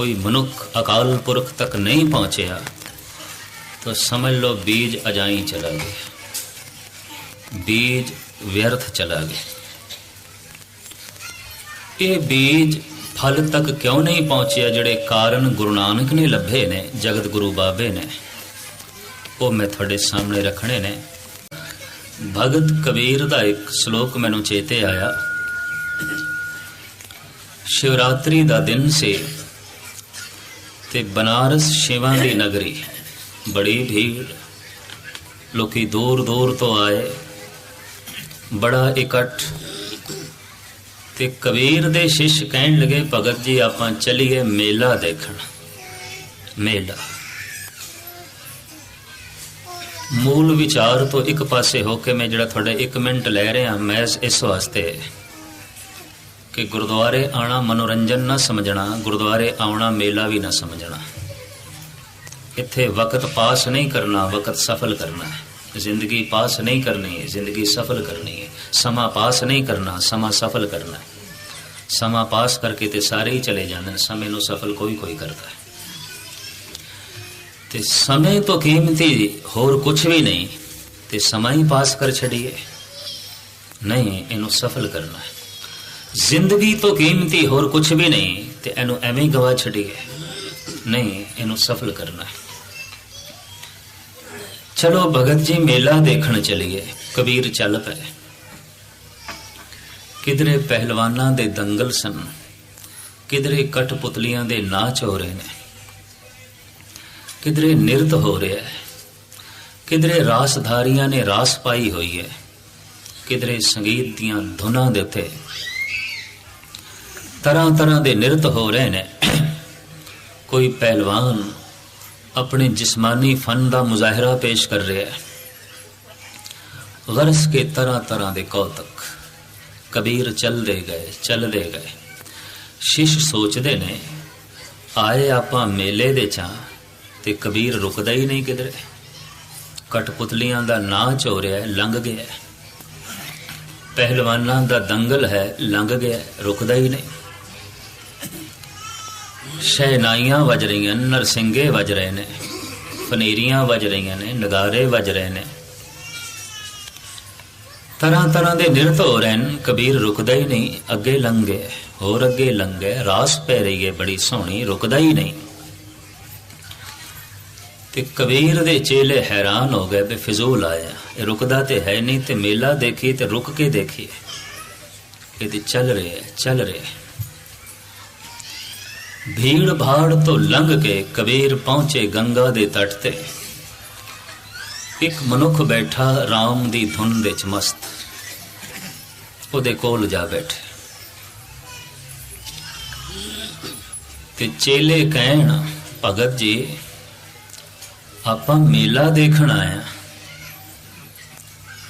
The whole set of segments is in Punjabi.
ਕੋਈ ਮਨੁੱਖ ਅਕਾਲ ਪੁਰਖ ਤੱਕ ਨਹੀਂ ਪਹੁੰਚਿਆ, ਤਾਂ ਸਮਝ ਲਓ ਬੀਜ ਅਜਾਈ ਚਲਾ ਗਿਆ। ਬੀਜ ਵਿਅਰਥ ਚਲਾ ਗਿਆ। ਇਹ ਬੀਜ ਫਲ ਤੱਕ ਕਿਉਂ ਨਹੀਂ ਪਹੁੰਚਿਆ ਜਿਹੜੇ ਕਾਰਨ ਗੁਰੂ ਨਾਨਕ ਨੇ ਲੱਭੇ ਨੇ, ਜਗਤ ਗੁਰੂ ਬਾਬੇ ਨੇ? ਉਹ ਮੈਂ ਤੁਹਾਡੇ ਸਾਹਮਣੇ ਰੱਖਣੇ ਨੇ। ਭਗਤ ਕਬੀਰ ਦਾ ਇੱਕ ਸ਼ਲੋਕ ਮੈਨੂੰ ਚੇਤੇ ਆਇਆ। ਸ਼ਿਵਰਾਤਰੀ ਦਾ ਦਿਨ ਸੀ। ਤੇ ਬਨਾਰਸ ਸ਼ਿਵਾਂ ਦੀ ਨਗਰੀ। ਬੜੀ ਭੀੜ। ਲੋਕੀ ਦੂਰ ਦੂਰ ਤੋਂ ਆਏ। ਬੜਾ ਇਕੱਠ। ਤੇ ਕਬੀਰ ਦੇ ਸ਼ਿਸ਼ ਕਹਿਣ ਲਗੇ, ਭਗਤ ਜੀ, ਆਪਾਂ ਚਲੀਏ ਮੇਲਾ ਦੇਖਣ। ਮੇਲਾ। ਮੂਲ ਵਿਚਾਰ ਤੋਂ ਇੱਕ ਪਾਸੇ ਹੋ ਕੇ ਮੈਂ ਜਿਹੜਾ ਤੁਹਾਡੇ 1 ਮਿੰਟ ਲੈ ਰਿਹਾ, ਮੈਂ ਇਸ ਵਾਸਤੇ ਕਿ ਗੁਰਦੁਆਰੇ ਆਣਾ ਮਨੋਰੰਜਨ ਨਾ ਸਮਝਣਾ, ਗੁਰਦੁਆਰੇ ਆਉਣਾ ਮੇਲਾ ਵੀ ਨਾ ਸਮਝਣਾ। ਇੱਥੇ ਵਕਤ ਪਾਸ ਨਹੀਂ ਕਰਨਾ, ਵਕਤ ਸਫਲ ਕਰਨਾ ਹੈ। ਜ਼ਿੰਦਗੀ ਪਾਸ ਨਹੀਂ ਕਰਨੀ ਹੈ, ਜ਼ਿੰਦਗੀ ਸਫਲ ਕਰਨੀ ਹੈ। ਸਮਾਂ ਪਾਸ ਨਹੀਂ ਕਰਨਾ, ਸਮਾਂ ਸਫਲ ਕਰਨਾ ਹੈ। ਸਮਾਂ ਪਾਸ ਕਰਕੇ ਤੇ ਸਾਰੇ ਹੀ ਚਲੇ ਜਾਂਦੇ ਨੇ ਸਮੇਂ ਨੂੰ ਸਫਲ ਕੋਈ ਕੋਈ ਕਰਦਾ ਹੈ। ਤੇ ਸਮੇਂ ਤੋਂ ਕੀਮਤੀ ਹੋਰ ਕੁਝ ਵੀ ਨਹੀਂ, ਤੇ ਸਮਾਂ ਹੀ ਪਾਸ ਕਰ ਛੱਡੀਏ। ਨਹੀਂ, ਇਹਨੂੰ ਸਫਲ ਕਰਨਾ ਹੈ। ਜ਼ਿੰਦਗੀ ਤੋਂ ਕੀਮਤੀ ਹੋਰ ਕੁਝ ਵੀ ਨਹੀਂ, ਤੇ ਇਹਨੂੰ ਐਵੇਂ ਹੀ ਗਵਾ ਛੱਡੀਏ ਨਹੀਂ, ਇਹਨੂੰ ਸਫਲ ਕਰਨਾ ਹੈ। ਚਲੋ, ਭਗਤ ਜੀ, ਮੇਲਾ ਦੇਖਣ ਚਲੀਏ। ਕਬੀਰ ਚੱਲ ਪਏ। ਕਿਧਰੇ ਪਹਿਲਵਾਨਾਂ ਦੇ ਦੰਗਲ ਸਨ, ਕਿਧਰੇ ਕਠਪੁਤਲੀਆਂ ਦੇ ਨਾਚ ਹੋ ਰਹੇ ਨੇ। ਕਿਧਰੇ ਨਿਰਤ ਹੋ ਰਿਹਾ ਹੈ। ਕਿਧਰੇ ਰਾਸਧਾਰੀਆਂ ਨੇ ਰਾਸ ਪਾਈ ਹੋਈ ਹੈ। ਕਿਧਰੇ ਸੰਗੀਤ ਦੀਆਂ ਧੁਨਾਂ ਦੇ ਉੱਤੇ ਤਰ੍ਹਾਂ ਤਰ੍ਹਾਂ ਦੇ ਨਿਰਤ ਹੋ ਰਹੇ ਨੇ। ਕੋਈ ਪਹਿਲਵਾਨ ਆਪਣੇ ਜਿਸਮਾਨੀ ਫਨ ਦਾ ਮੁਜ਼ਾਹਰਾ ਪੇਸ਼ ਕਰ ਰਿਹਾ ਹੈ। ਗਰਸ ਕੇ ਤਰ੍ਹਾਂ ਤਰ੍ਹਾਂ ਦੇ ਕੌਤਕ ਕਬੀਰ ਚੱਲਦੇ ਗਏ ਚੱਲਦੇ ਗਏ। ਸ਼ਿਸ਼ ਸੋਚਦੇ ਨੇ, ਆਏ ਆਪਾਂ ਮੇਲੇ ਦੇ ਚਾਂ ਤੇ ਕਬੀਰ ਰੁਕਦਾ ਹੀ ਨਹੀਂ ਕਿਧਰੇ। ਕਟਪੁਤਲੀਆਂ ਦਾ ਨਾਚ ਹੋ ਰਿਹਾ ਲੰਘ ਗਿਆ ਪਹਿਲਵਾਨਾਂ ਦਾ ਦੰਗਲ ਹੈ, ਲੰਘ ਗਿਆ ਰੁਕਦਾ ਹੀ ਨਹੀਂ। ਸ਼ਹਿਨਾਈਆਂ ਵੱਜ ਰਹੀਆਂ ਨੇ, ਨਰਸਿੰਗੇ ਵੱਜ ਰਹੇ ਨੇ ਫਨੇਰੀਆਂ ਵੱਜ ਰਹੀਆਂ ਨੇ ਨਗਾਰੇ ਵੱਜ ਰਹੇ ਨੇ। ਤਰ੍ਹਾਂ ਤਰ੍ਹਾਂ ਦੇ ਨਿਰਤ ਹੋ ਰਹੇ ਨੇ ਕਬੀਰ ਰੁਕਦਾ ਹੀ ਨਹੀਂ ਅੱਗੇ ਲੰਘੇ ਹੋਰ ਅੱਗੇ ਲੰਘੇ ਰਾਸ ਪੈ ਰਹੀ ਹੈ ਬੜੀ ਸੋਹਣੀ ਰੁਕਦਾ ਹੀ ਨਹੀਂ। ਤੇ ਕਬੀਰ ਦੇ ਚੇਲੇ ਹੈਰਾਨ ਹੋ ਗਏ ਵੀ ਫਿਜ਼ੂਲ ਆਇਆ ਇਹ ਰੁਕਦਾ ਤੇ ਹੈ ਨਹੀਂ ਤੇ ਮੇਲਾ ਦੇਖੀ ਤੇ ਰੁਕ ਕੇ ਦੇਖੀਏ ਇਹ ਤੇ ਚੱਲ ਰਿਹਾ ਚੱਲ ਰਿਹਾ ਭੀੜ ਭਾੜ ਤੋਂ ਲੰਘ ਕੇ ਕਬੀਰ ਪਹੁੰਚੇ ਗੰਗਾ ਦੇ ਤੱਟ ਤੇ। ਇੱਕ ਮਨੁੱਖ ਬੈਠਾ RAM ਦੀ ਧੁਨ ਵਿੱਚ ਮਸਤ। ਉਹਦੇ ਕੋਲ ਜਾ ਬੈਠੇ। ਤੇ ਚੇਲੇ ਕਹਿਣ, ਭਗਤ ਜੀ, ਆਪਾਂ ਮੇਲਾ ਦੇਖਣ ਆਇਆ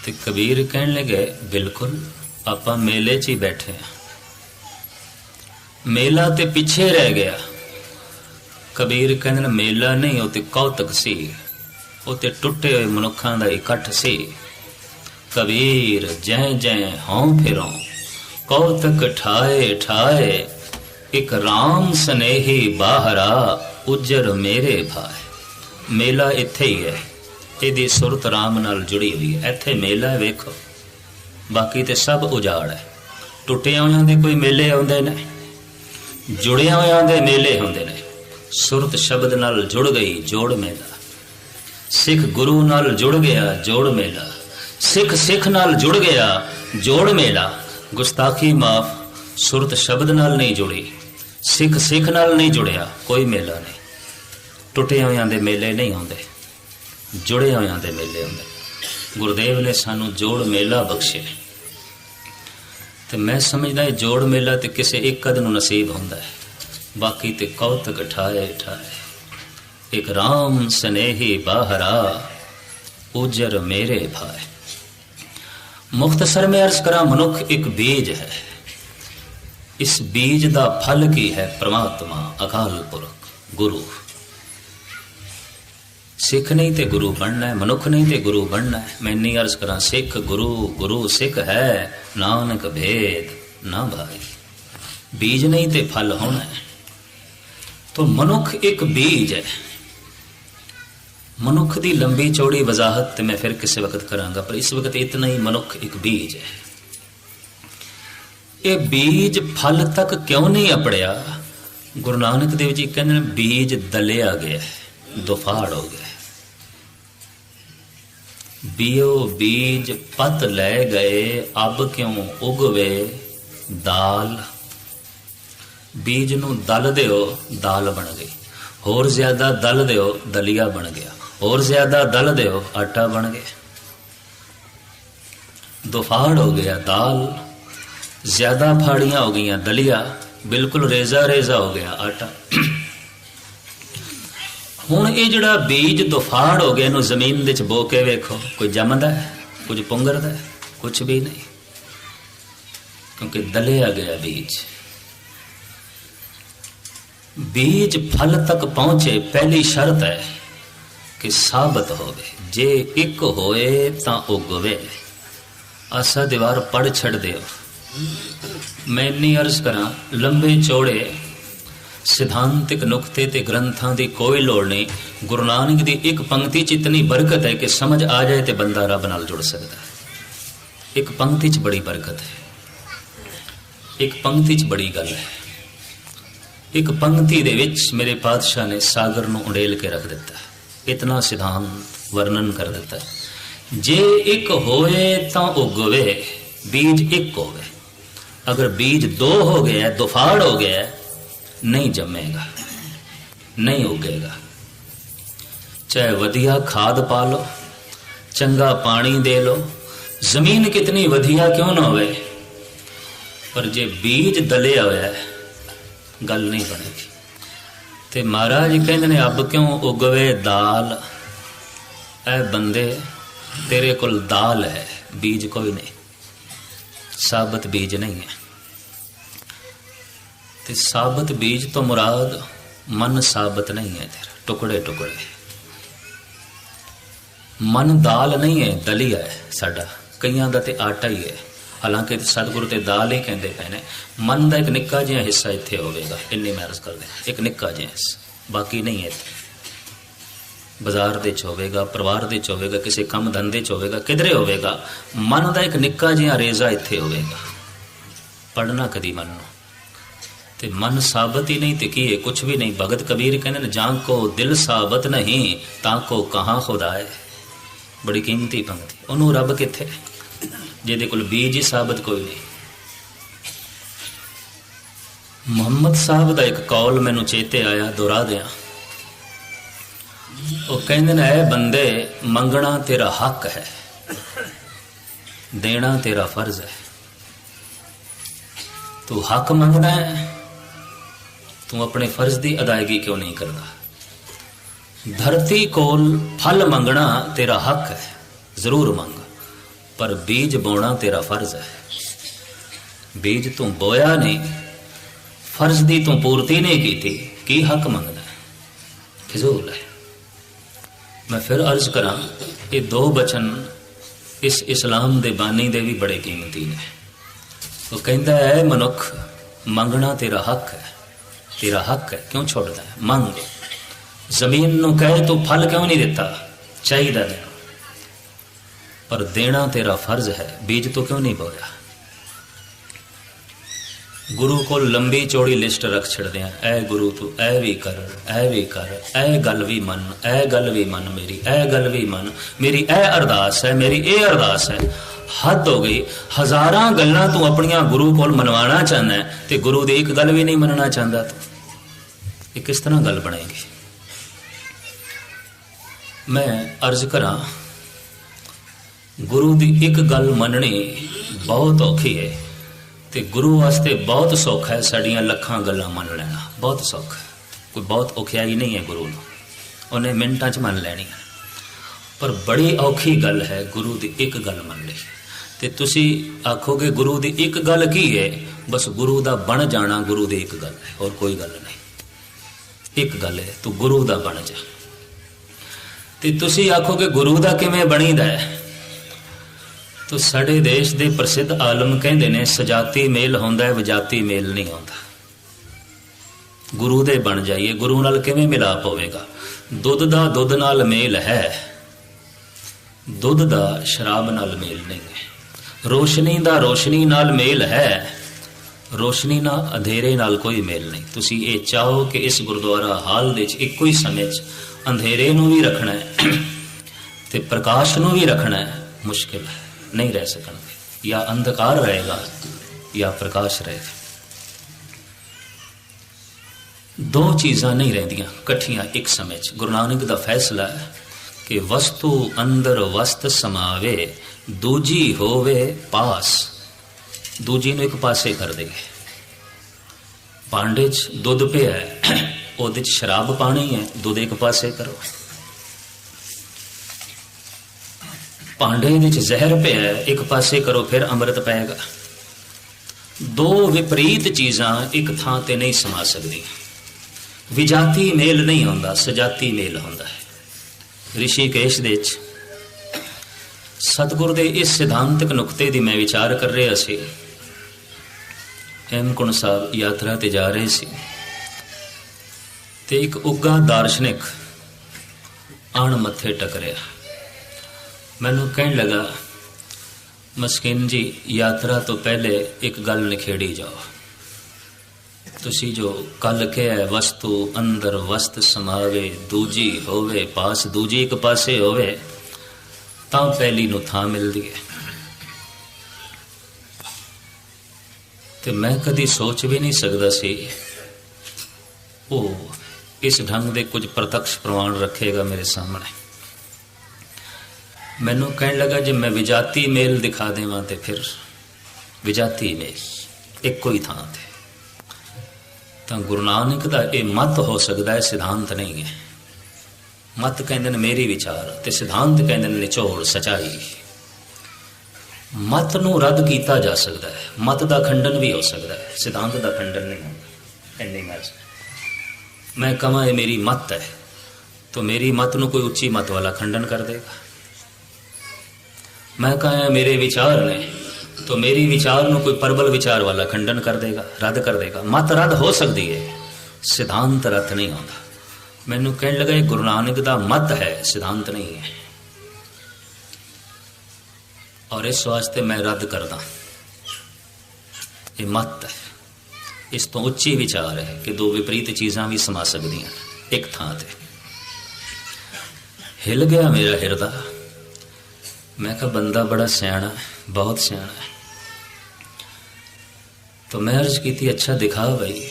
ਤੇ ਕਬੀਰ ਕਹਿਣ ਲੱਗੇ, ਬਿਲਕੁਲ, ਆਪਾਂ ਮੇਲੇ 'ਚ ਹੀ ਬੈਠੇ ਆ। ਮੇਲਾ ਤੇ ਪਿੱਛੇ ਰਹਿ ਗਿਆ। ਕਬੀਰ ਕਹਿੰਦੇ ਨੇ, ਮੇਲਾ ਨਹੀਂ, ਉਹ ਤੇ ਕੌਤਕ ਸੀ। ਉਹ ਤੇ ਟੁੱਟੇ ਹੋਏ ਮਨੁੱਖਾਂ ਦਾ ਇਕੱਠ ਸੀ। ਕਬੀਰ ਜੈ ਜੈ ਹਉ ਫਿਰੋਂ ਕੌਤਕ ਠਾਏ ਠਾਏ, ਇੱਕ RAM ਸਨੇਹੀ ਬਾਹਰਾ ਉਜਰ ਮੇਰੇ ਭਾਏ। ਮੇਲਾ ਇੱਥੇ ਹੀ ਹੈ। ਇਹਦੀ ਸੁਰਤ RAM ਨਾਲ ਜੁੜੀ ਹੋਈ ਹੈ। ਇੱਥੇ ਮੇਲਾ ਵੇਖੋ। ਬਾਕੀ ਤੇ ਸਭ ਉਜਾੜ ਹੈ। ਟੁੱਟਿਆਂ ਹੋਇਆਂ ਦੇ ਕੋਈ ਮੇਲੇ ਆਉਂਦੇ ਨੇ। ਜੁੜਿਆ ਹੋਇਆਂ ਦੇ ਮੇਲੇ ਹੁੰਦੇ ਨੇ। ਸੁਰਤ ਸ਼ਬਦ ਨਾਲ ਜੁੜ ਗਈ ਜੋੜ ਮੇਲਾ। ਸਿੱਖ ਗੁਰੂ ਨਾਲ ਜੁੜ ਗਿਆ ਜੋੜ ਮੇਲਾ। ਸਿੱਖ ਸਿੱਖ ਨਾਲ ਜੁੜ ਗਿਆ ਜੋੜ ਮੇਲਾ। ਗੁਸਤਾਖੀ ਮਾਫ ਸੁਰਤ ਸ਼ਬਦ ਨਾਲ ਨਹੀਂ ਜੁੜੀ। ਸਿੱਖ ਸਿੱਖ ਨਾਲ ਨਹੀਂ ਜੁੜਿਆ ਕੋਈ ਮੇਲਾ ਨਹੀਂ। ਟੁੱਟੇ ਹੋਇਆਂ ਦੇ ਮੇਲੇ ਨਹੀਂ ਹੁੰਦੇ। ਜੁੜੇ ਹੋਇਆਂ ਦੇ ਮੇਲੇ ਹੁੰਦੇ। ਗੁਰਦੇਵ ਨੇ ਸਾਨੂੰ ਜੋੜ ਮੇਲਾ ਬਖਸ਼ਿਆ। ਤੇ ਮੈਂ ਸਮਝਦਾ ਇਹ ਜੋੜ ਮੇਲਾ ਤੇ ਕਿਸੇ ਇੱਕ ਅਦ ਨੂੰ ਨਸੀਬ ਹੁੰਦਾ ਹੈ। ਬਾਕੀ ਤੇ ਕੌਤਕ ਠਾਏ ਠਾਏ। ਇੱਕ ਰਾਮ ਸਨੇਹੀ ਬਾਹਰਾ, ਉਜਰ ਮੇਰੇ ਭਾਏ। ਮੁਖਤਸਰ ਮੈਂ ਅਰਜ਼ ਕਰਾਂ, ਮਨੁੱਖ ਇੱਕ ਬੀਜ ਹੈ। ਇਸ ਬੀਜ ਦਾ ਫਲ ਕੀ ਹੈ? ਪ੍ਰਮਾਤਮਾ ਅਕਾਲ ਪੁਰਖ, ਗੁਰੂ। ਸਿੱਖ ਨਹੀਂ ਤੇ ਗੁਰੂ ਬਣਨਾ ਹੈ ਮਨੁੱਖ ਨਹੀਂ ਤੇ ਗੁਰੂ ਬਣਨਾ ਹੈ। ਮੈਂ ਨਹੀਂ ਅਰਜ਼ ਕਰਾਂ ਸਿੱਖ ਗੁਰੂ ਗੁਰੂ ਸਿੱਖ ਹੈ ਨਾਨਕ ਭੇਦ ਨਾ ਭਾਈ ਬੀਜ ਨਹੀਂ ਤੇ ਫਲ ਹੋਣਾ ਹੈ। तो ਮਨੁੱਖ ਇੱਕ ਬੀਜ ਹੈ। ਮਨੁੱਖ ਦੀ ਲੰਬੀ ਚੌੜੀ ਵਜ਼ਾਹਤ ਤੇ ਮੈਂ ਫਿਰ ਕਿਸੇ ਵਕਤ ਕਰਾਂਗਾ ਪਰ ਇਸ ਵਕਤ ਇਤਨਾ ਹੀ ਮਨੁੱਖ ਇੱਕ ਬੀਜ ਹੈ। ਇਹ ਬੀਜ ਫਲ ਤੱਕ ਕਿਉਂ ਨਹੀਂ ਅਪੜਿਆ? ਗੁਰੂ ਨਾਨਕ ਦੇਵ ਜੀ ਕਹਿੰਦੇ ਨੇ ਬੀਜ ਦਲਿਆ ਗਿਆ ਹੈ, ਦੁਫਾੜ ਹੋ ਗਿਆ ਬਿਓ ਬੀਜ ਪਤ ਲੈ ਗਏ, ਅਬ ਕਿਉਂ ਉਗਵੇ ਦਾਲ? ਬੀਜ ਨੂੰ ਦਲ ਦਿਓ, ਦਾਲ ਬਣ ਗਈ। ਹੋਰ ਜ਼ਿਆਦਾ ਦਲ ਦਿਓ, ਦਲੀਆ ਬਣ ਗਿਆ। ਹੋਰ ਜ਼ਿਆਦਾ ਦਲ ਦਿਓ, ਆਟਾ ਬਣ ਗਿਆ। ਦੁਫਾੜ ਹੋ ਗਿਆ ਦਾਲ। ਜ਼ਿਆਦਾ ਫਾੜੀਆਂ ਹੋ ਗਈਆਂ ਦਲੀਆ। ਬਿਲਕੁਲ ਰੇਜ਼ਾ ਰੇਜ਼ਾ ਹੋ ਗਿਆ ਆਟਾ। ਹੁਣ ਇਹ ਜਿਹੜਾ ਬੀਜ ਦੁਫਾੜ ਹੋ ਗਿਆ, ਇਹਨੂੰ ਜ਼ਮੀਨ ਦੇ ਚ ਬੋ ਕੇ ਵੇਖੋ। ਕੋਈ ਜੰਮਦਾ ਹੈ, ਕੁਝ ਪੁੰਗਰਦਾ ਹੈ, ਕੁਝ ਵੀ ਨਹੀਂ। ਕਿਉਂਕਿ ਦਲਿਆ ਗਿਆ ਬੀਜ। ਬੀਜ ਫਲ ਤੱਕ ਪਹੁੰਚੇ, ਪਹਿਲੀ ਸ਼ਰਤ ਹੈ ਕਿ ਸਾਬਤ ਹੋਵੇ। ਜੇ ਇੱਕ ਹੋਏ ਤਾਂ ਉਗਵੇ। ਆਸਾ ਦੀਵਾਰ ਪੜ ਛੱਡ ਦਿਓ ਮੈਂ ਇੰਨੀ ਅਰਜ਼ ਕਰਾਂ, ਲੰਬੇ ਚੌੜੇ ਸਿਧਾਂਤਿਕ ਨੁਕਤੇ ਤੇ ਗ੍ਰੰਥਾਂ ਦੀ ਕੋਈ ਲੋੜ ਨਹੀਂ। ਗੁਰੂ ਨਾਨਕ ਦੀ ਇੱਕ ਪੰਕਤੀ ਚ ਇਤਨੀ ਬਰਕਤ ਹੈ ਕਿ ਸਮਝ ਆ ਜਾਏ ਤੇ ਬੰਦਾ ਰੱਬ ਨਾਲ ਜੁੜ ਸਕਦਾ ਹੈ। ਇੱਕ ਪੰਕਤੀ ਚ ਬੜੀ ਬਰਕਤ ਹੈ। ਇੱਕ ਪੰਕਤੀ ਚ ਬੜੀ ਗੱਲ ਹੈ। ਇੱਕ ਪੰਕਤੀ ਦੇ ਵਿੱਚ ਮੇਰੇ ਪਾਤਸ਼ਾਹ ਨੇ ਸਾਗਰ ਨੂੰ ਉਡੇਲ ਕੇ ਰੱਖ ਦਿੱਤਾ। ਇਤਨਾ ਸਿਧਾਂਤ ਵਰਣਨ ਕਰ ਦਿੱਤਾ। ਜੇ ਇੱਕ ਹੋਏ ਤਾਂ ਉਗਵੇ ਬੀਜ ਇੱਕ ਹੋਵੇ। ਅਗਰ ਬੀਜ ਦੋ ਹੋ ਗਿਆ ਹੈ, ਦੁਫਾੜ ਹੋ ਗਿਆ ਨਹੀਂ ਜੰਮੇਗਾ, ਨਹੀਂ ਉਗੇਗਾ। ਚਾਹੇ ਵਧੀਆ ਖਾਦ ਪਾ ਲਓ, ਚੰਗਾ ਪਾਣੀ ਦੇ ਲਓ, ਜ਼ਮੀਨ ਕਿਤਨੀ ਵਧੀਆ ਕਿਉਂ ਨਾ ਹੋਵੇ। ਪਰ ਜੇ ਬੀਜ ਦਲਿਆ ਹੋਇਆ ਹੈ, ਗੱਲ ਨਹੀਂ ਬਣੇਗੀ। ਤੇ ਮਹਾਰਾਜ ਕਹਿੰਦੇ ਨੇ, ਅੱਬ ਕਿਉਂ ਉਗਵੇ ਦਾਲ? ਐ ਬੰਦੇ, ਤੇਰੇ ਕੋਲ ਦਾਲ ਹੈ, ਬੀਜ ਕੋਈ ਨਹੀਂ। ਸਾਬਤ ਬੀਜ ਨਹੀਂ ਹੈ। ਤੇ ਸਾਬਤ ਬੀਜ ਤੋਂ ਮੁਰਾਦ ਮਨ ਸਾਬਤ ਨਹੀਂ ਹੈ ਤੇਰਾ, ਟੁਕੜੇ ਟੁਕੜੇ। ਮਨ ਦਾਲ ਨਹੀਂ ਹੈ, ਦਲੀਆ ਹੈ ਸਾਡਾ, ਕਈਆਂ ਦਾ ਤੇ ਆਟਾ ਹੀ ਹੈ। ਹਾਲਾਂਕਿ ਸਤਿਗੁਰੂ ਤੇ ਦਾਲ ਹੀ ਕਹਿੰਦੇ ਪਏ ਨੇ, ਮਨ ਦਾ ਇੱਕ ਨਿੱਕਾ ਜਿਹਾ ਹਿੱਸਾ ਇੱਥੇ ਹੋਵੇਗਾ, ਇੰਨੀ ਮੈਂ ਅਰਜ਼ ਕਰਦੇ, ਇੱਕ ਨਿੱਕਾ ਜਿਹਾ ਬਾਕੀ ਨਹੀਂ ਹੈ ਇੱਥੇ। ਬਾਜ਼ਾਰ ਦੇ ਚ ਹੋਵੇਗਾ, ਪਰਿਵਾਰ ਦੇ ਚ ਹੋਵੇਗਾ, ਕਿਸੇ ਕੰਮ ਧੰਦੇ ਚ ਹੋਵੇਗਾ, ਕਿਧਰੇ ਹੋਵੇਗਾ, ਮਨ ਦਾ ਇੱਕ ਨਿੱਕਾ ਜਿਹਾ ਰੇਜ਼ਾ ਇੱਥੇ ਹੋਵੇਗਾ। ਪੜਨਾ ਕਦੀ ਮਨ ਨੂੰ। ਤੇ ਮਨ ਸਾਬਤ ਹੀ ਨਹੀਂ ਤੇ ਕੀ ਹੈ ਕੁਝ ਵੀ ਨਹੀਂ? ਭਗਤ ਕਬੀਰ ਕਹਿੰਦੇ ਨੇ, ਜਾਂ ਕੋ ਦਿਲ ਸਾਬਤ ਨਹੀਂ, ਤਾਂ ਕੋ ਕਹਾਂ ਖੁਦਾ ਹੈ ਬੜੀ ਕੀਮਤੀ ਪੰਕਤੀ। ਉਹਨੂੰ ਰੱਬ ਕਿੱਥੇ? ਜਿਹਦੇ ਕੋਲ ਬੀਜ ਹੀ ਸਾਬਤ ਕੋਈ ਨਹੀਂ। ਮੁਹੰਮਦ ਸਾਹਿਬ ਦਾ ਇੱਕ ਕੌਲ ਮੈਨੂੰ ਚੇਤੇ ਆਇਆ, ਦੁਹਰਾ ਦਿਆਂ। ਉਹ ਕਹਿੰਦੇ ਨੇ, ਐ ਬੰਦੇ, ਮੰਗਣਾ ਤੇਰਾ ਹੱਕ ਹੈ, ਦੇਣਾ ਤੇਰਾ ਫਰਜ਼ ਹੈ। ਤੂੰ ਹੱਕ ਮੰਗਦਾ ਹੈ ਤੂੰ ਆਪਣੇ ਫਰਜ਼ ਦੀ ਅਦਾਇਗੀ ਕਿਉਂ ਨਹੀਂ ਕਰਦਾ? ਧਰਤੀ ਕੋਲ ਫਲ ਮੰਗਣਾ ਤੇਰਾ ਹੱਕ ਹੈ, ਜ਼ਰੂਰ ਮੰਗ, ਪਰ ਬੀਜ ਬੋਣਾ ਤੇਰਾ ਫਰਜ਼ ਹੈ। ਬੀਜ ਤੂੰ ਬੋਇਆ ਨਹੀਂ, ਫਰਜ਼ ਦੀ ਤੂੰ ਪੂਰਤੀ ਨਹੀਂ ਕੀਤੀ, ਕੀ ਹੱਕ ਮੰਗਦਾ? ਹੈ? ਫਿਜ਼ੂਲ ਹੈ। ਮੈਂ ਫਿਰ ਅਰਜ਼ ਕਰਾਂ, ਇਹ ਦੋ ਬਚਨ ਇਸ ਇਸਲਾਮ ਦੇ ਬਾਨੀ ਦੇ ਵੀ ਬੜੇ ਕੀਮਤੀ ਨੇ। ਉਹ ਕਹਿੰਦਾ ਹੈ, ਮਨੁੱਖ ਮੰਗਣਾ ਤੇਰਾ ਹੱਕ ਹੈ ਤੇਰਾ ਹੱਕ ਹੈ, ਕਿਉਂ ਛੋੜਦਾ ਹੈ? ਮੰਗ ਜ਼ਮੀਨ ਨੂੰ ਕਹੇ ਤੂੰ ਫਲ ਕਿਉਂ ਨਹੀਂ ਦਿੱਤਾ? ਚਾਹੀਦਾ ਦੇਣਾ। ਪਰ ਦੇਣਾ ਤੇਰਾ ਫਰਜ਼ ਹੈ, ਬੀਜ ਤੂੰ ਕਿਉਂ ਨਹੀਂ ਬੋਇਆ? ਗੁਰੂ ਕੋਲ ਲੰਬੀ ਚੌੜੀ ਲਿਸਟ ਰੱਖ ਛੱਡਦੇ ਆ ਐ ਗੁਰੂ ਤੂੰ, ਐ ਵੀ ਕਰ, ਐ ਵੀ ਕਰ, ਐ ਗੱਲ ਵੀ ਮੰਨ, ਐ ਗੱਲ ਵੀ ਮੰਨ ਮੇਰੀ, ਐ ਗੱਲ ਵੀ ਮੰਨ, ਮੇਰੀ ਐ ਅਰਦਾਸ ਹੈ, ਮੇਰੀ ਇਹ ਅਰਦਾਸ ਹੈ। ਹੱਦ ਹੋ ਗਈ। ਹਜ਼ਾਰਾਂ ਗੱਲਾਂ ਤੂੰ ਆਪਣੀਆਂ ਗੁਰੂ ਕੋਲ ਮਨਵਾਉਣਾ ਚਾਹੁੰਦਾ ਤੇ ਗੁਰੂ ਦੀ ਇੱਕ ਗੱਲ ਵੀ ਨਹੀਂ ਮੰਨਣਾ ਚਾਹੁੰਦਾ। ਤੂੰ ਇਹ ਕਿਸ ਤਰ੍ਹਾਂ ਗੱਲ ਬਣੇਗੀ? ਮੈਂ ਅਰਜ਼ ਕਰਾਂ, ਗੁਰੂ ਦੀ ਇੱਕ ਗੱਲ ਮੰਨਣੀ ਬਹੁਤ ਔਖੀ ਹੈ ਤੇ ਗੁਰੂ ਵਾਸਤੇ ਬਹੁਤ ਸੌਖਾ ਹੈ ਸਾਡੀਆਂ ਲੱਖਾਂ ਗੱਲਾਂ ਮੰਨ ਲੈਣਾ। ਬਹੁਤ ਸੌਖਾ ਹੈ। ਕੋਈ ਬਹੁਤ ਔਖਿਆਈ ਨਹੀਂ ਹੈ ਗੁਰੂ ਨੂੰ। ਉਹਨੇ ਮਿੰਟਾਂ 'ਚ ਮੰਨ ਲੈਣੀ। ਹੈ ਪਰ ਬੜੀ ਔਖੀ ਗੱਲ ਹੈ ਗੁਰੂ ਦੀ ਇੱਕ ਗੱਲ ਮੰਨਣੀ। ਲਈ ਤੇ ਤੁਸੀਂ ਆਖੋਗੇ ਗੁਰੂ ਦੀ ਇੱਕ ਗੱਲ ਕੀ ਹੈ? ਬਸ ਗੁਰੂ ਦਾ ਬਣ ਜਾਣਾ ਗੁਰੂ ਦੀ ਇੱਕ ਗੱਲ ਹੈ। ਹੋਰ ਕੋਈ ਗੱਲ ਨਹੀਂ। ਇੱਕ ਗੱਲ ਹੈ, ਤੂੰ ਗੁਰੂ ਦਾ ਬਣ ਜਾ। ਤੇ ਤੁਸੀਂ ਆਖੋਗੇ ਗੁਰੂ ਦਾ ਕਿਵੇਂ ਬਣੀਦਾ ਹੈ? ਤੋ ਸਾਡੇ ਦੇਸ਼ ਦੇ ਪ੍ਰਸਿੱਧ ਆਲਮ ਕਹਿੰਦੇ ਨੇ, ਸਜਾਤੀ ਮੇਲ ਹੁੰਦਾ ਹੈ, ਵਿਜਾਤੀ ਮੇਲ ਨਹੀਂ ਹੁੰਦਾ। ਗੁਰੂ ਦੇ ਬਣ ਜਾਈਏ, ਗੁਰੂ ਨਾਲ ਕਿਵੇਂ ਮਿਲਾਪ ਹੋਵੇਗਾ? ਦੁੱਧ ਦਾ ਦੁੱਧ ਨਾਲ ਮੇਲ ਹੈ। ਦੁੱਧ ਦਾ ਸ਼ਰਾਬ ਨਾਲ ਮੇਲ ਨਹੀਂ ਹੈ। ਰੋਸ਼ਨੀ ਦਾ ਰੋਸ਼ਨੀ ਨਾਲ ਮੇਲ ਹੈ। ਰੋਸ਼ਨੀ ਨਾਲ, ਅੰਧੇਰੇ ਨਾਲ ਕੋਈ ਮੇਲ ਨਹੀਂ। ਤੁਸੀਂ ਇਹ ਚਾਹੋ ਕਿ ਇਸ ਗੁਰਦੁਆਰਾ ਹਾਲ ਦੇ ਵਿੱਚ ਇੱਕੋ ਹੀ ਸਮੇਂ 'ਚ ਅੰਧੇਰੇ ਨੂੰ ਵੀ ਰੱਖਣਾ ਹੈ ਤੇ ਪ੍ਰਕਾਸ਼ ਨੂੰ ਵੀ ਰੱਖਣਾ ਹੈ। ਮੁਸ਼ਕਿਲ ਹੈ। ਨਹੀਂ ਰਹਿ ਸਕਣਗੇ। ਜਾਂ ਅੰਧਕਾਰ ਰਹੇਗਾ ਜਾਂ ਪ੍ਰਕਾਸ਼ ਰਹੇਗਾ। ਦੋ ਚੀਜ਼ਾਂ ਨਹੀਂ ਰਹਿੰਦੀਆਂ ਇਕੱਠੀਆਂ ਇੱਕ ਸਮੇਂ 'ਚ ਗੁਰੂ ਨਾਨਕ ਦਾ ਫੈਸਲਾ ਹੈ ਕਿ ਵਸਤੂ ਅੰਦਰ ਵਸਤ ਸਮਾਵੇ, ਦੂਜੀ ਹੋਵੇ ਪਾਸ। ਦੂਜੀ ਨੂੰ ਇੱਕ ਪਾਸੇ ਕਰ ਦੇਗੇ ਭਾਂਡੇ 'ਚ ਦੁੱਧ ਪਿਆ ਹੈ, ਉਹਦੇ 'ਚ ਸ਼ਰਾਬ ਪਾਣੀ ਹੈ, ਦੁੱਧ ਇੱਕ ਪਾਸੇ ਕਰੋ। ਭਾਂਡੇ ਵਿੱਚ ਜ਼ਹਿਰ ਪਿਆ ਹੈ, ਇੱਕ ਪਾਸੇ ਕਰੋ, ਫਿਰ ਅੰਮ੍ਰਿਤ ਪਏਗਾ। ਦੋ ਵਿਪਰੀਤ ਚੀਜ਼ਾਂ ਇੱਕ ਥਾਂ ਤੇ ਨਹੀਂ ਸਮਾ ਸਕਦੀਆਂ। ਵਿਜਾਤੀ ਮੇਲ ਨਹੀਂ ਹੁੰਦਾ, ਸਜਾਤੀ ਮੇਲ ਹੁੰਦਾ ਹੈ। ਰਿਸ਼ੀਕੇਸ਼ ਦੇ ਵਿੱਚ ਸਤਿਗੁਰ ਦੇ ਇਸ ਸਿਧਾਂਤਕ ਨੁਕਤੇ ਦੀ ਮੈਂ ਵਿਚਾਰ ਕਰ ਰਿਹਾ ਸੀ। ਹੇਮਕੁੰਡ ਸਾਹਿਬ ਯਾਤਰਾ ਤੇ ਜਾ ਰਹੇ ਸੀ। ਤੇ ਇੱਕ ਉੱਗਾ ਦਾਰਸ਼ਨਿਕ ਆਣ ਮੱਥੇ ਟਕਰਿਆ। ਮੈਨੂੰ ਕਹਿਣ ਲੱਗਾ, ਮਸਕਿਨ ਜੀ, ਯਾਤਰਾ ਤੋਂ ਪਹਿਲੇ ਇੱਕ ਗੱਲ ਨਿਖੇੜੀ ਜਾਓ। ਤੁਸੀਂ ਜੋ ਕੱਲ ਕਿਹਾ ਵਸਤੂ ਅੰਦਰ ਵਸਤ ਸਮਾਵੇ, ਦੂਜੀ ਹੋਵੇ, ਪਾਸ ਦੂਜੀ ਇੱਕ ਪਾਸੇ ਹੋਵੇ, ਤਾਂ ਪਹਿਲੀ ਨੂੰ ਥਾਂ ਮਿਲਦੀ ਹੈ। ਤੇ ਮੈਂ ਕਦੀ ਸੋਚ ਵੀ ਨਹੀਂ ਸਕਦਾ ਸੀ, ਉਹ ਇਸ ਢੰਗ ਦੇ ਕੁਝ ਪ੍ਰਤੱਖ ਪ੍ਰਮਾਣ ਰੱਖੇਗਾ ਮੇਰੇ ਸਾਹਮਣੇ। ਮੈਨੂੰ ਕਹਿਣ ਲੱਗਾ, ਜੇ ਮੈਂ ਵਿਜਾਤੀ ਮੇਲ ਦਿਖਾ ਦੇਵਾਂ ਤੇ ਫਿਰ ਵਿਜਾਤੀ ਮੇਲ ਇੱਕੋ ਹੀ ਥਾਂ ਤੇ। ਤਾਂ ਗੁਰੂ ਨਾਨਕ ਦਾ ਇਹ ਮਤ ਹੋ ਸਕਦਾ ਹੈ, ਸਿਧਾਂਤ ਨਹੀਂ ਹੈ। ਮਤ ਕਹਿੰਦੇ ਨੇ ਮੇਰੀ ਵਿਚਾਰ ਤੇ ਸਿਧਾਂਤ ਕਹਿੰਦੇ ਨੇ ਨਿਚੋੜ ਸਚਾਈ। ਮਤ ਨੂੰ ਰੱਦ ਕੀਤਾ ਜਾ ਸਕਦਾ ਹੈ। ਮਤ ਦਾ ਖੰਡਨ ਵੀ ਹੋ ਸਕਦਾ ਹੈ। ਸਿਧਾਂਤ ਦਾ ਖੰਡਨ ਨਹੀਂ ਹੁੰਦਾ। ਇੰਨੀ ਗੱਲ ਮੈਂ ਕਹਾਂ, ਇਹ ਮੇਰੀ ਮਤ ਹੈ। ਤਾਂ ਮੇਰੀ ਮਤ ਨੂੰ ਕੋਈ ਉੱਚੀ ਮਤ ਵਾਲਾ ਖੰਡਨ ਕਰ ਦੇਗਾ। ਮੈਂ ਕਹਾਂ, ਇਹ ਮੇਰੇ ਵਿਚਾਰ ਨੇ। ਤਾਂ ਮੇਰੀ ਵਿਚਾਰ ਨੂੰ ਕੋਈ ਪਰਬਲ ਵਿਚਾਰ ਵਾਲਾ ਖੰਡਨ ਕਰ ਦੇਗਾ, ਰੱਦ ਕਰ ਦੇਗਾ। ਮਤ ਰੱਦ ਹੋ ਸਕਦੀ ਹੈ। ਸਿਧਾਂਤ ਰੱਦ ਨਹੀਂ ਹੁੰਦਾ। ਮੈਨੂੰ ਕਹਿਣ ਲੱਗਾ, ਇਹ ਗੁਰੂ ਨਾਨਕ ਦਾ ਮਤ ਹੈ। ਸਿਧਾਂਤ ਨਹੀਂ ਹੈ। ਔਰ ਇਸ ਵਾਸਤੇ ਮੈਂ ਰੱਦ ਕਰਦਾ। ਇਹ ਮਤ ਹੈ। ਇਸ ਤੋਂ ਉੱਚੀ ਵਿਚਾਰ ਹੈ ਕਿ ਦੋ ਵਿਪਰੀਤ ਚੀਜ਼ਾਂ ਵੀ ਸਮਾ ਸਕਦੀਆਂ ਇੱਕ ਥਾਂ ਤੇ। ਹਿਲ ਗਿਆ ਮੇਰਾ ਹਿਰਦਾ। ਮੈਂ ਕਿਹਾ, ਬੰਦਾ ਬੜਾ ਸਿਆਣਾ ਬਹੁਤ ਸਿਆਣਾ ਹੈ। ਤਾਂ ਮੈਂ ਅਰਜ਼ ਕੀਤੀ, ਅੱਛਾ ਦਿਖਾ ਬਈ।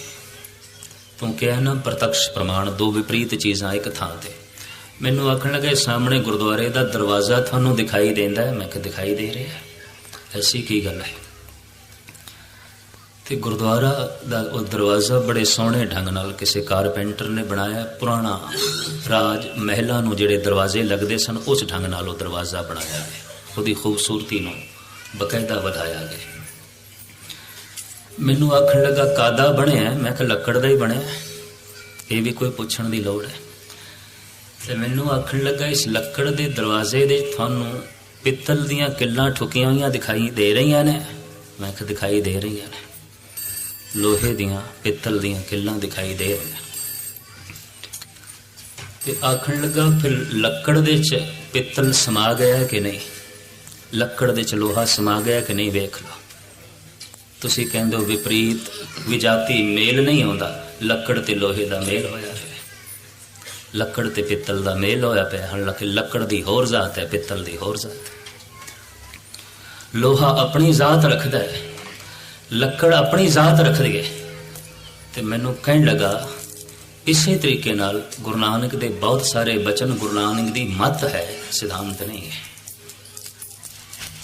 ਤੂੰ ਕਿਹਾ ਨਾ ਪ੍ਰਤੱਖ ਪ੍ਰਮਾਣ, ਦੋ ਵਿਪਰੀਤ ਚੀਜ਼ਾਂ ਇੱਕ ਥਾਂ ਤੇ। ਮੈਨੂੰ ਆਖਣ ਲੱਗੇ ਸਾਹਮਣੇ ਗੁਰਦੁਆਰੇ ਦਾ ਦਰਵਾਜ਼ਾ ਤੁਹਾਨੂੰ ਦਿਖਾਈ ਦਿੰਦਾ ਹੈ। ਮੈਂ ਕਿ ਦਿਖਾਈ ਦੇ ਰਿਹਾ ਐਸੀ ਕੀ ਗੱਲ ਹੈ? ਤੇ ਗੁਰਦੁਆਰਾ ਦਾ ਉਹ ਦਰਵਾਜ਼ਾ ਬੜੇ ਸੋਹਣੇ ਢੰਗ ਨਾਲ ਕਿਸੇ ਕਾਰਪੈਂਟਰ ਨੇ ਬਣਾਇਆ। ਪੁਰਾਣਾ ਰਾਜ ਮਹਿਲਾ ਨੂੰ ਜਿਹੜੇ ਦਰਵਾਜ਼ੇ ਲੱਗਦੇ ਸਨ, ਉਸ ਢੰਗ ਨਾਲ ਉਹ ਦਰਵਾਜ਼ਾ ਬਣਾਇਆ ਗਿਆ। ਉਹਦੀ ਖੂਬਸੂਰਤੀ ਨੂੰ ਬਕਾਇਦਾ ਵਧਾਇਆ ਗਿਆ। ਮੈਨੂੰ ਆਖਣ ਲੱਗਾ, ਕਾਦਾ ਬਣਿਆ? ਮੈਂ ਕਿਹਾ, ਲੱਕੜ ਦਾ ਹੀ ਬਣਿਆ। ਇਹ ਵੀ ਕੋਈ ਪੁੱਛਣ ਦੀ ਲੋੜ ਹੈ। ਤੇ ਮੈਨੂੰ ਆਖਣ ਲੱਗਾ, ਇਸ ਲੱਕੜ ਦੇ ਦਰਵਾਜ਼ੇ ਦੇ ਤੁਹਾਨੂੰ ਪਿੱਤਲ ਦੀਆਂ ਕਿੱਲਾਂ ਠੁਕੀਆਂ ਹੋਈਆਂ ਦਿਖਾਈ ਦੇ ਰਹੀਆਂ ਨੇ? ਮੈਂ ਕਿਹਾ, ਦਿਖਾਈ ਦੇ ਰਹੀਆਂ ਨੇ। ਲੋਹੇ ਦੀਆਂ, ਪਿੱਤਲ ਦੀਆਂ ਕਿੱਲਾਂ ਦਿਖਾਈ ਦੇ ਰਹੀਆਂ ਤੇ ਆਖਣ ਲੱਗਾ, ਫਿਰ ਲੱਕੜ ਦੇ ਚ ਪਿੱਤਲ ਸਮਾ ਗਿਆ ਕਿ ਨਹੀਂ? ਲੱਕੜ ਦੇ ਚ ਲੋਹਾ ਸਮਾ ਗਿਆ ਕਿ ਨਹੀਂ, ਵੇਖ ਲਓ। ਤੁਸੀਂ ਕਹਿੰਦੇ ਹੋ ਵਿਪਰੀਤ ਵਿਜਾਤੀ ਮੇਲ ਨਹੀਂ ਆਉਂਦਾ। ਲੱਕੜ ਤੇ ਲੋਹੇ ਦਾ ਮੇਲ ਹੋਇਆ ਹੈ ਲੱਕੜ ਤੇ ਪਿੱਤਲ ਦਾ ਮੇਲ ਹੋਇਆ ਪਿਆ ਹਾਲਾਂਕਿ ਲੱਕੜ ਦੀ ਹੋਰ ਜ਼ਾਤ ਹੈ, ਪਿੱਤਲ ਦੀ ਹੋਰ ਜ਼ਾਤ। ਲੋਹਾ ਆਪਣੀ ਜ਼ਾਤ ਰੱਖਦਾ ਹੈ। ਲੱਕੜ ਆਪਣੀ ਜ਼ਾਤ ਰੱਖਦੀ ਹੈ। ਤੇ ਮੈਨੂੰ ਕਹਿਣ ਲੱਗਾ, ਇਸੇ ਤਰੀਕੇ ਨਾਲ ਗੁਰੂ ਨਾਨਕ ਦੇ ਬਹੁਤ ਸਾਰੇ ਬਚਨ ਗੁਰੂ ਨਾਨਕ ਦੀ ਮਤ ਹੈ, ਸਿਧਾਂਤ ਨਹੀਂ ਹੈ।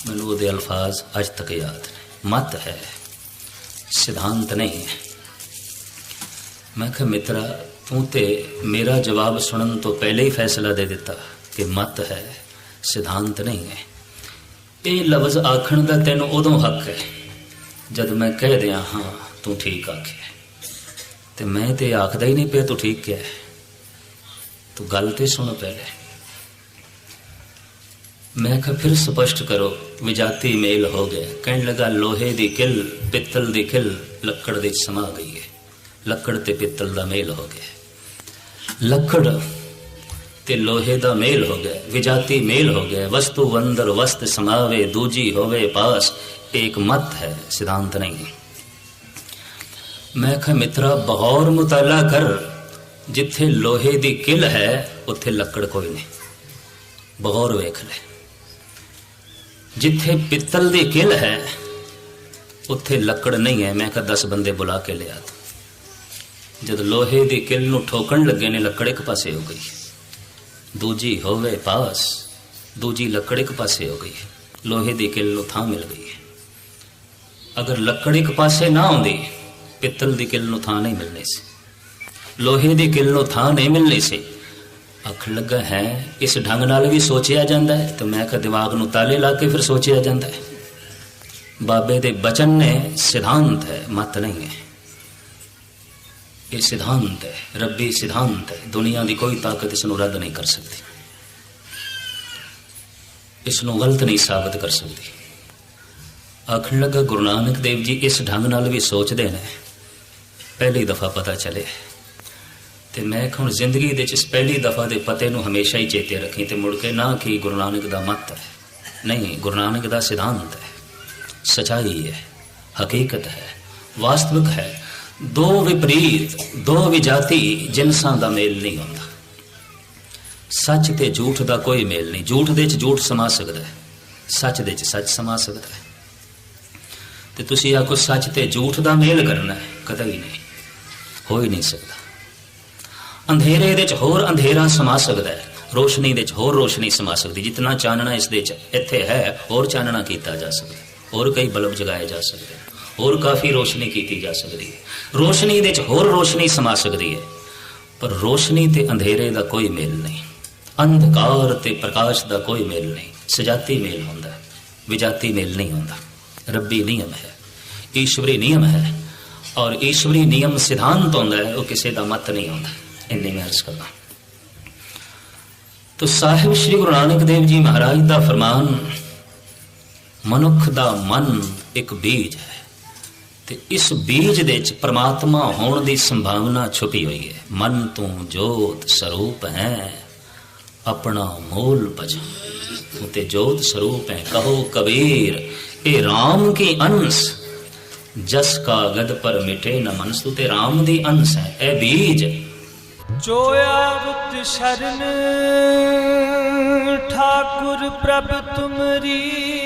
ਮੈਨੂੰ ਉਹਦੇ ਅਲਫਾਜ਼ ਅੱਜ ਤੱਕ ਯਾਦ ਨੇ। ਮਤ ਹੈ, ਸਿਧਾਂਤ ਨਹੀਂ ਹੈ। ਮੈਂ ਕਿਹਾ, ਮਿੱਤਰਾ ਤੂੰ ਤੇ ਮੇਰਾ ਜਵਾਬ ਸੁਣਨ ਤੋਂ ਪਹਿਲੇ ਹੀ ਫੈਸਲਾ ਦੇ ਦਿੱਤਾ ਕਿ ਮਤ ਹੈ, ਸਿਧਾਂਤ ਨਹੀਂ ਹੈ। ਇਹ ਲਫ਼ਜ਼ ਆਖਣ ਦਾ ਤੈਨੂੰ ਉਦੋਂ ਹੱਕ ਹੈ ਜਦ ਮੈਂ ਕਹਿ ਦਿਆਂ, ਹਾਂ, ਤੂੰ ਠੀਕ ਆਖਿਆ ਤੇ ਮੈਂ ਤੇ ਆਖਦਾ ਹੀ ਨਹੀਂ ਪਿਆ, ਤੂੰ ਠੀਕ ਕਿਹਾ ਤੂੰ ਗੱਲ ਤੇ ਸੁਣ ਪਹਿਲੇ। ਮੈਂ ਕਿਹਾ, ਫਿਰ ਸਪਸ਼ਟ ਕਰੋ, ਵਿਜਾਤੀ ਮੇਲ ਹੋ ਗਿਆ। ਕਹਿਣ ਲੱਗਾ, ਲੋਹੇ ਦੀ ਕਿਲ, ਪਿੱਤਲ ਦੀ ਕਿਲ, ਲੱਕੜ ਦੇ ਵਿੱਚ ਸਮਾ ਗਈ ਹੈ। ਲੱਕੜ ਤੇ ਪਿੱਤਲ ਦਾ ਮੇਲ ਹੋ ਗਿਆ ਲੱਕੜ ਤੇ ਲੋਹੇ ਦਾ ਮੇਲ ਹੋ ਗਿਆ, ਵਿਜਾਤੀ ਮੇਲ ਹੋ ਗਿਆ। ਵਸਤੂ ਵੰਦਰ ਵਸਤ ਸਮਾਵੇ, ਦੂਜੀ ਹੋਵੇ ਪਾਸ ਇਹ ਇੱਕ ਮਤ ਹੈ, ਸਿਧਾਂਤ ਨਹੀਂ। ਮੈਂ ਕਿਹਾ, ਮਿੱਤਰਾ, ਬਹੌਰ ਮੁਤਾਲਾ ਕਰ। ਜਿੱਥੇ ਲੋਹੇ ਦੀ ਕਿਲ ਹੈ, ਉੱਥੇ ਲੱਕੜ ਕੋਈ ਨਹੀਂ। ਬਹੌਰ ਵੇਖ ਲੈ। ਜਿੱਥੇ ਪਿੱਤਲ ਦੀ ਕਿਲ ਹੈ, ਉੱਥੇ ਲੱਕੜ ਨਹੀਂ ਹੈ। ਮੈਂ ਕਿਹਾ 10 ਬੰਦੇ ਬੁਲਾ ਕੇ ਲਿਆ ਤੂੰ। ਜਦ ਲੋਹੇ ਦੀ ਕਿੱਲ ਨੂੰ ਠੋਕਣ ਲੱਗੇ ਨੇ ਲੱਕੜ ਇੱਕ ਪਾਸੇ ਹੋ ਗਈ। ਦੂਜੀ ਹੋਵੇ ਪਾਸ, ਦੂਜੀ ਲੱਕੜ ਇੱਕ ਪਾਸੇ ਹੋ ਗਈ। ਲੋਹੇ ਦੀ ਕਿੱਲ ਨੂੰ ਥਾਂ ਮਿਲ ਗਈ। ਅਗਰ ਲੱਕੜ ਇੱਕ ਪਾਸੇ ਨਾ ਆਉਂਦੀ, ਪਿੱਤਲ ਦੀ ਕਿੱਲ ਨੂੰ ਥਾਂ ਨਹੀਂ ਮਿਲਣੀ ਸੀ। ਲੋਹੇ ਦੀ ਕਿੱਲ ਨੂੰ ਥਾਂ ਨਹੀਂ ਮਿਲਣੀ ਸੀ। ਅੱਖ ਲੱਗਾ ਹੈ, ਇਸ ਢੰਗ ਨਾਲ ਵੀ ਸੋਚਿਆ ਜਾਂਦਾ ਹੈ, ਤੇ ਮੈਂ ਕਿਹਾ ਦਿਮਾਗ ਨੂੰ ਤਾਲੇ ਲਾ ਕੇ ਫਿਰ ਸੋਚਿਆ ਜਾਂਦਾ ਹੈ। ਬਾਬੇ ਦੇ ਬਚਨ ਨੇ ਸਿਧਾਂਤ ਹੈ, ਮਤ ਨਹੀਂ ਹੈ। ਇਹ ਸਿਧਾਂਤ ਹੈ, ਰੱਬੀ ਸਿਧਾਂਤ ਹੈ। ਦੁਨੀਆ ਦੀ ਕੋਈ ਤਾਕਤ ਇਸ ਨੂੰ ਰੱਦ ਨਹੀਂ ਕਰ ਸਕਦੀ। ਇਸ ਨੂੰ ਗਲਤ ਨਹੀਂ ਸਾਬਤ ਕਰ ਸਕਦੀ। ਆਖਣ ਲੱਗਾ, ਗੁਰੂ ਨਾਨਕ ਦੇਵ ਜੀ ਇਸ ਢੰਗ ਨਾਲ ਵੀ ਸੋਚਦੇ ਨੇ। ਪਹਿਲੀ ਦਫਾ ਪਤਾ ਚੱਲੇ। ਤੇ ਮੈਂ ਹੁਣ ਜ਼ਿੰਦਗੀ ਦੇ ਵਿੱਚ ਇਸ ਪਹਿਲੀ ਦਫਾ ਦੇ ਪਤੇ ਨੂੰ ਹਮੇਸ਼ਾ ਹੀ ਚੇਤੇ ਰੱਖੀ ਤੇ ਮੁੜ ਕੇ ਨਾ ਕਿ ਗੁਰੂ ਨਾਨਕ ਦਾ ਮਤ ਹੈ। ਨਹੀਂ, ਗੁਰੂ ਨਾਨਕ ਦਾ ਸਿਧਾਂਤ ਹੈ। ਸਚਾਈ ਹੈ, ਹਕੀਕਤ ਹੈ, ਵਾਸਤਵਿਕ ਹੈ। ਦੋ ਵਿਪਰੀਤ ਦੋ ਵਿਜਾਤੀ ਜਿਨਸਾਂ ਦਾ ਮੇਲ ਨਹੀਂ ਹੁੰਦਾ। ਸੱਚ ਤੇ ਝੂਠ ਦਾ ਕੋਈ ਮੇਲ ਨਹੀਂ। ਝੂਠ ਦੇ ਵਿੱਚ ਝੂਠ ਸਮਾ ਸਕਦਾ ਹੈ। ਸੱਚ ਦੇ ਚ ਸੱਚ ਸਮਾ ਸਕਦਾ ਹੈ। ਤੇ ਤੁਸੀਂ ਆਖੋ, ਸੱਚ ਤੇ ਝੂਠ ਦਾ ਮੇਲ ਕਰਨਾ ਹੈ। ਕਦੇ ਵੀ ਨਹੀਂ। ਹੋ ਹੀ ਨਹੀਂ ਸਕਦਾ। ਅੰਧੇਰੇ ਦੇ ਚ ਹੋਰ ਅੰਧੇਰਾ ਸਮਾ ਸਕਦਾ ਹੈ। ਰੋਸ਼ਨੀ ਦੇ ਵਿੱਚ ਹੋਰ ਰੋਸ਼ਨੀ ਸਮਾ ਸਕਦੀ। ਜਿੰਨਾ ਚਾਨਣਾ ਇਸ ਦੇ ਚ ਇੱਥੇ ਹੈ, ਹੋਰ ਚਾਨਣਾ ਕੀਤਾ ਜਾ ਸਕਦਾ ਹੋਰ ਕਈ ਬਲਬ ਜਗਾਏ ਜਾ ਸਕਦੇ ਹੋਰ ਕਾਫੀ ਰੋਸ਼ਨੀ ਕੀਤੀ ਜਾ ਸਕਦੀ ਹੈ। ਰੋਸ਼ਨੀ ਦੇ ਵਿੱਚ ਹੋਰ ਰੋਸ਼ਨੀ ਸਮਾ ਸਕਦੀ ਹੈ। ਪਰ ਰੋਸ਼ਨੀ ਤੇ ਅੰਧੇਰੇ ਦਾ ਕੋਈ ਮੇਲ ਨਹੀਂ। ਅੰਧਕਾਰ ਤੇ ਪ੍ਰਕਾਸ਼ ਦਾ ਕੋਈ ਮੇਲ ਨਹੀਂ। ਸਜਾਤੀ ਮੇਲ ਹੁੰਦਾ ਹੈ। ਵਿਜਾਤੀ ਮੇਲ ਨਹੀਂ ਹੁੰਦਾ। ਰੱਬੀ ਨਿਯਮ ਹੈ। ਈਸ਼ਵਰੀ ਨਿਯਮ ਹੈ। ਔਰ ਈਸ਼ਵਰੀ ਨਿਯਮ ਸਿਧਾਂਤ ਹੁੰਦਾ ਹੈ। ਉਹ ਕਿਸੇ ਦਾ ਮਤ ਨਹੀਂ ਹੁੰਦਾ ਇੰਨੇ ਮੈਂ ਅਰਜ਼ ਕਰਦਾ ਤੋ ਸਾਹਿਬ ਸ੍ਰੀ ਗੁਰੂ ਨਾਨਕ ਦੇਵ ਜੀ ਮਹਾਰਾਜ ਦਾ ਫਰਮਾਨ, ਮਨੁੱਖ ਦਾ ਮਨ ਇੱਕ ਬੀਜ ਹੈ। ਤੇ ਇਸ ਬੀਜ ਦੇ ਵਿੱਚ ਪ੍ਰਮਾਤਮਾ ਹੋਣ ਦੀ ਸੰਭਾਵਨਾ ਛੁਪੀ ਹੋਈ ਹੈ। ਮਨ ਤੂੰ ਜੋਤ ਸਰੂਪ ਹੈ, ਆਪਣਾ ਮੂਲ ਭਜ। ਤੂੰ ਤੇ ਜੋਤ ਸਰੂਪ ਹੈ, ਕਹੋ ਕਬੀਰ ਇਹ RAM ਕੀ ਅੰਸ਼ ਜਸ ਕਾ ਗਦ ਪਰ ਮਿਟੇ ਨ ਮਨਸ ਤੂੰ ਤੇ RAM ਦੀ ਅੰਸ਼ ਹੈ, ਇਹ ਬੀਜ। ਜੋ ਆਵਤ ਸ਼ਰਨ, ਠਾਕੁਰ ਪ੍ਰਭ ਤੁਮਰੀ।